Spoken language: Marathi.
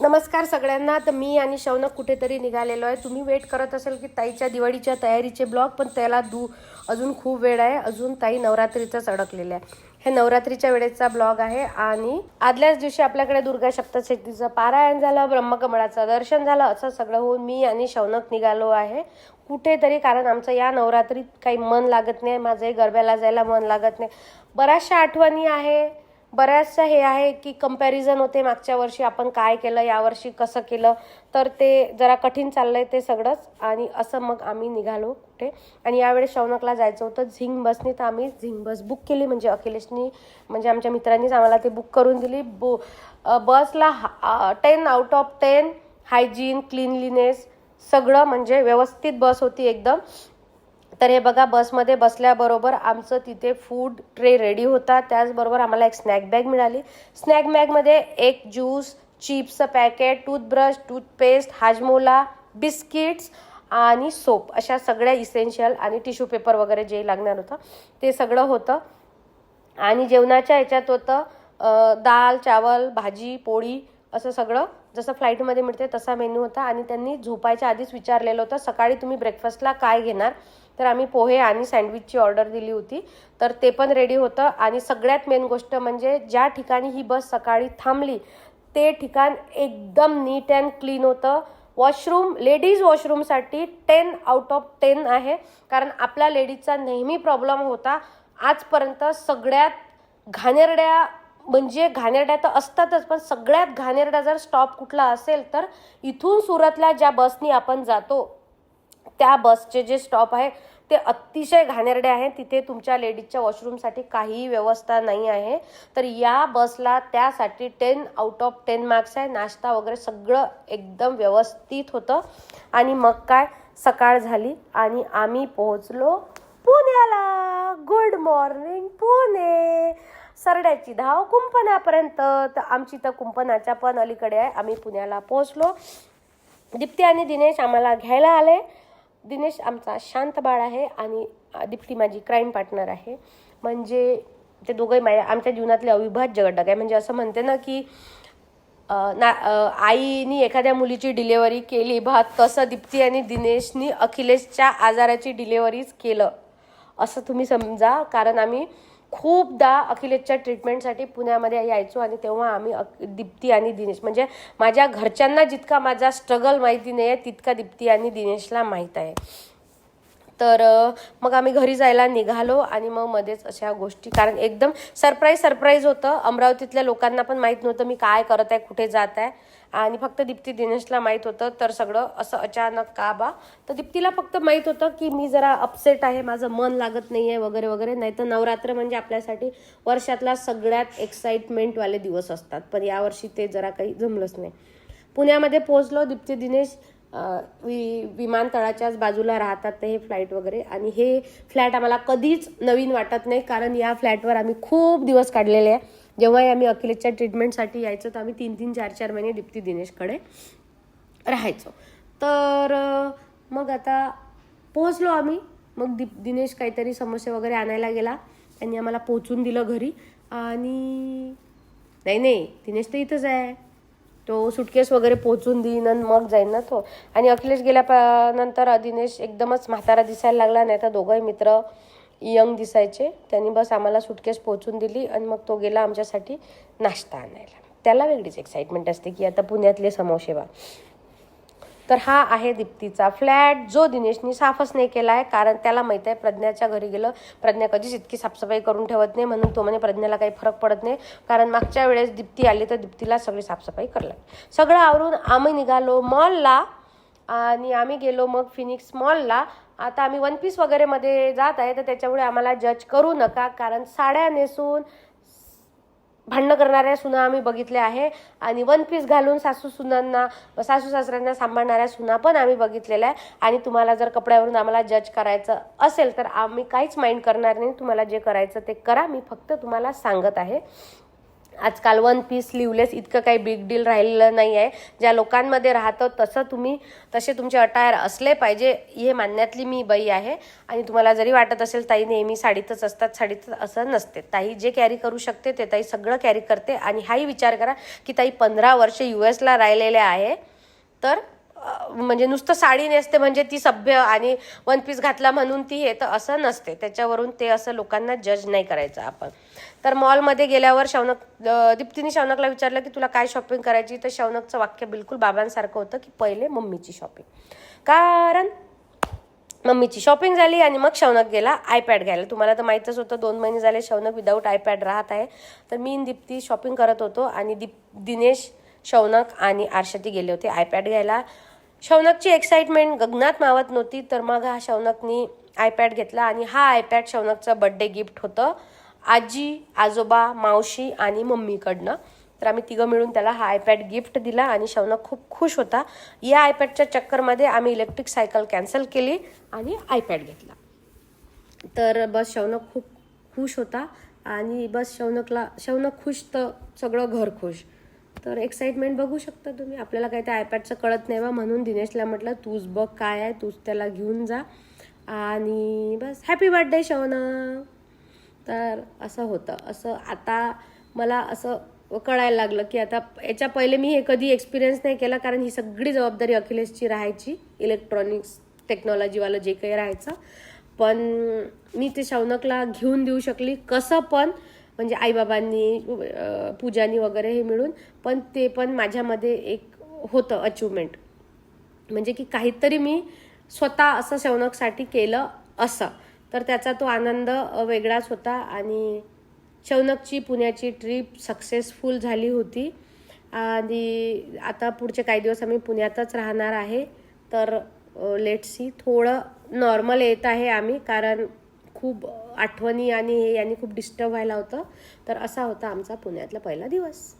नमस्कार सगळ्यांना. तर मी आणि शौनक कुठेतरी निघालेलो आहे. तुम्ही वेट करत असेल की ताईच्या दिवाळीच्या तयारीचे ब्लॉग पण त्याला दू अजून खूप वेळ आहे. अजून ताई नवरात्रीचंच अडकलेलं आहे. हे नवरात्रीच्या वेळेचा ब्लॉग आहे आणि आदल्याच दिवशी आपल्याकडे दुर्गा सप्तशतीचं पारायण झालं ब्रह्मकमळाचं दर्शन झालं असं सगळं होऊन मी आणि शौनक निघालो आहे. कुठेतरी कारण आमचं या नवरात्रीत काही मन लागत नाही माझंही गरब्याला जायला मन लागत नाही. बऱ्याचशा आठवणी आहे. बऱ्याचशा हे आहे की कंपॅरिझन होते मागच्या वर्षी आपण काय केलं यावर्षी कसं केलं तर ते जरा कठीण चाललं आहे ते सगळंच. आणि असं मग आम्ही निघालो कुठे? आणि यावेळेस शौनकला जायचं होतं. झिंग बसनी तर आम्ही झिंग बस बुक केली. म्हणजे अखिलेशनी म्हणजे आमच्या मित्रांनीच आम्हाला ते बुक करून दिली. बो बसला ten out of ten hygiene cleanliness सगळं म्हणजे व्यवस्थित बस होती एकदम. तर हे बघा बसमध्ये बसल्याबरोबर आमचं तिथे फूड ट्रे रेडी होता. त्याचबरोबर आम्हाला एक स्नॅक बॅग मिळाली. स्नॅक बॅगमध्ये एक juice चिप्सचं packet toothbrush toothpaste Hajmola biscuits आणि सोप अशा सगळ्या इसेन्शियल आणि टिश्यू पेपर वगैरे जे लागणार होतं ते सगळं होतं. आणि जेवणाच्या ह्याच्यात होतं दाल चावल भाजी पोळी असं सगळं. जसं फ्लाईटमध्ये मिळते तसा मेन्यू होता. आणि त्यांनी झोपायच्या आधीच विचारलेलं होतं सकाळी तुम्ही ब्रेकफास्टला काय घेणार? तर आम्ही पोहे आणि सँडविचची ऑर्डर दिली होती. तर ते पण रेडी होतं. आणि सगळ्यात मेन गोष्ट म्हणजे ज्या ठिकाणी ही बस सकाळी थांबली ते ठिकाण एकदम नीट अँड क्लीन होतं. वॉशरूम लेडीज वॉशरूमसाठी टेन आउट ऑफ टेन आहे. कारण आपल्या लेडीजचा नेहमी प्रॉब्लेम होता. आजपर्यंत सगळ्यात घाणेरड्या म्हणजे घाणेरड्या तर असतातच पण सगळ्यात घाणेरडा जर स्टॉप कुठला असेल तर इथून सुरतला ज्या बसनी आपण जातो त्या बसचे जे स्टॉप आहे ते अतिशय घाणेरडे आहे. तिथे तुमच्या लेडीजच्या वॉशरूमसाठी काहीही व्यवस्था नाही आहे. तर या बसला त्यासाठी ten out of ten marks आहे. नाश्ता वगैरे सगळं एकदम व्यवस्थित होतं. आणि मग काय? सकाळ झाली आणि आम्ही पोहोचलो पुण्याला. Good morning Pune. सरड्याची धाव कुंपणापर्यंत. तर आमची तर कुंपणाच्या पण अलीकडे आहे. आम्ही पुण्याला पोहोचलो. दीप्ती आणि दिनेश आम्हाला घ्यायला आले. दिनेश आमचा शांत बाळ आहे आणि दीप्ती माझी क्राईम पार्टनर आहे. म्हणजे ते दोघंही माझ्या आमच्या जीवनातले अविभाज्य घटक आहे. म्हणजे असं म्हणते ना की ना आईनी एखाद्या मुलीची डिलेवरी केली बा तसं दीप्ती आणि दिनेशनी अखिलेशच्या आजाराची डिलेवरीच केलं. असं तुम्ही समजा कारण आम्ही खूपदा अखिलेशच्या ट्रीटमेंटसाठी पुण्यामध्ये यायचो आणि तेव्हा आम्ही अक- दीप्ती आणि दिनेश म्हणजे माझ्या घरच्यांना जितका माझा स्ट्रगल माहिती नाही आहे तितका दीप्ती आणि दिनेशला माहीत आहे. तर मग आम्ही घरी जायला निघालो आणि मग मध्येच अशा गोष्टी कारण एकदम सरप्राईज सरप्राईज होतं. अमरावतीतल्या लोकांना पण माहीत नव्हतं मी काय करत आहे कुठे जात आहे. आणि फक्त दीप्ती दिनेशला माहीत होतं तर सगळं असं अचानक का बा? तर दीप्तीला फक्त माहीत होतं की मी जरा अपसेट आहे माझं मन लागत नाही आहे वगैरे वगैरे. नाही तर नवरात्र म्हणजे आपल्यासाठी वर्षातला सगळ्यात एक्साइटमेंटवाले दिवस असतात. पण यावर्षी ते जरा काही जमलंच नाही. पुण्यामध्ये पोहोचलो दीप्ती दिनेश वि विमानतळाच्याच बाजूला राहतात ते हे फ्लाईट वगैरे. आणि हे फ्लॅट आम्हाला कधीच नवीन वाटत नाही कारण या फ्लॅटवर आम्ही खूप दिवस काढलेले आहे. जेव्हाही आम्ही अखिलेशच्या ट्रीटमेंटसाठी यायचो तर आम्ही तीन तीन चार चार महिने दीप्ती दिनेशकडे राहायचो. तर मग आता पोहोचलो आम्ही. मग दीप दिनेश काहीतरी समस्या वगैरे आणायला गेला. त्यांनी आम्हाला पोचून दिलं घरी. आणि नाही नाही दिनेश तर इथंच आहे. तो सुटकेस वगैरे पोचून देईन आणि मग जाईन ना तो. आणि अखिलेश गेल्या नंतर दिनेश एकदमच म्हातारा दिसायला लागला नाही तर दोघंही मित्र यंग दिसायचे. त्यांनी बस आम्हाला सुटकेस पोचून दिली आणि मग तो गेला आमच्यासाठी नाश्ता आणायला. त्याला वेगळीच एक्साइटमेंट असते की आता पुण्यातले समोसेवा. तर हा आहे दीप्तीचा फ्लॅट जो दिनेशनी साफच नाही केला आहे कारण त्याला माहीत आहे प्रज्ञाच्या घरी गेलं प्रज्ञा कधीच इतकी साफसफाई करून ठेवत नाही म्हणून तो म्हणे प्रज्ञाला काही फरक पडत नाही. कारण मागच्या वेळेस दीप्ती आली तर दीप्तीला सगळी साफसफाई करला सगळं आवरून आम्ही निघालो मॉलला आणि आम्ही गेलो मग फिनिक्स मॉलला आता आम्ही वन पीस वगैरेमध्ये जात आहे तर त्याच्यामुळे आम्हाला जज करू नका कारण साड्या नेसून भांडणं करणाऱ्या सुना आम्ही बघितल्या आहे. आणि वन पीस घालून सासू सुनांना सासू सासऱ्यांना सांभाळणाऱ्या सुना पण आम्ही बघितलेल्या आहे. आणि तुम्हाला जर कपड्यावरून आम्हाला जज करायचं असेल तर आम्ही काहीच माइंड करणार नाही. तुम्हाला जे करायचं ते करा. मी फक्त तुम्हाला सांगत आहे. आजकाल वन पीस लिवलेस इतकं काही बिग डील राहिलेलं नाही आहे ज्या लोकांमध्ये राहतं तसं तुम्ही तसे तुमचे अटायर असले पाहिजे हे मानण्यातली मी बाई आहे. आणि तुम्हाला जरी वाटत असेल ताई नेहमी साडीतच असतात साडीतच असं नसते. ताई जे कॅरी करू शकते ते ताई सगळं कॅरी करते. आणि हाही विचार करा की ताई पंधरा वर्ष यू एसला राहिलेले आहे तर म्हणजे नुसतं साडी नेसते म्हणजे ती सभ्य आणि वन पीस घातला म्हणून ती हे तर असं नसते. त्याच्यावरून ते असं लोकांना जज नाही करायचं आपण. तर मॉलमध्ये गेल्यावर शौनक दीप्तीने शौनकला विचारलं की तुला काय शॉपिंग करायची? तर शौनकचं वाक्य बिलकुल बाबांसारखं होतं की पहिले मम्मीची शॉपिंग कारण मम्मीची शॉपिंग झाली आणि मग शौनक गेला आयपॅड घ्यायला. तुम्हाला तर माहीतच होतं दोन महिने झाले शौनक विदाऊट आयपॅड राहत आहे. तर मी दीप्ती शॉपिंग करत होतो आणि दीप दिनेश शौनक आणि आरशती गेले होते आयपॅड घ्यायला. शौनकची एक्साइटमेंट गगनात मावत नव्हती तर मग हा शौनकनी आयपॅड घेतला आणि हा आयपॅड शौनकचं बड्डे गिफ्ट होतं. आजी आजोबा मावशी आणि मम्मीकडनं. तर आम्ही तिघं मिळून त्याला हा आयपॅड गिफ्ट दिला आणि शवना खूप खुश होता. या आयपॅडच्या चक्करमध्ये आम्ही इलेक्ट्रिक सायकल कॅन्सल केली आणि आयपॅड घेतला. तर बस शवनक खूप खुश होता आणि बस शौनकला शौनक खुश तर सगळं घर खुश. तर एक्साइटमेंट बघू शकता तुम्ही. आपल्याला काही त्या आयपॅडचं कळत नाही बा. म्हणून दिनेशला म्हटलं तूच बघ काय आहे तूच त्याला घेऊन जा. आणि बस हॅपी बर्थडे शौनक तर असं होतं. असं आता मला असं कळायला लागलं की आता याच्या पहिले मी हे कधी एक्सपिरियन्स नाही केला कारण ही सगळी जबाबदारी अखिलेशची राहायची इलेक्ट्रॉनिक्स टेक्नॉलॉजीवालं जे काही राहायचं. पण मी ते शौनकला घेऊन देऊ शकली. कसं पण म्हणजे आईबाबांनी पूजानी वगैरे हे मिळून पण ते पण माझ्यामध्ये एक होतं अचिव्हमेंट म्हणजे की काहीतरी मी स्वतः असं शौनकसाठी केलं असं. तर त्याचा तो आनंद वेगळाच होता आणि शौनकची पुण्याची ट्रिप सक्सेसफुल झाली होती. आणि आता पुढचे काही दिवस आम्ही पुण्यातच राहणार आहे. तर लेट सी थोडं नॉर्मल येत आहे आम्ही कारण खूप आठवणी आणि हे यांनी खूप डिस्टर्ब व्हायला होतं. तर असा होता आमचा पुण्यातला पहिला दिवस.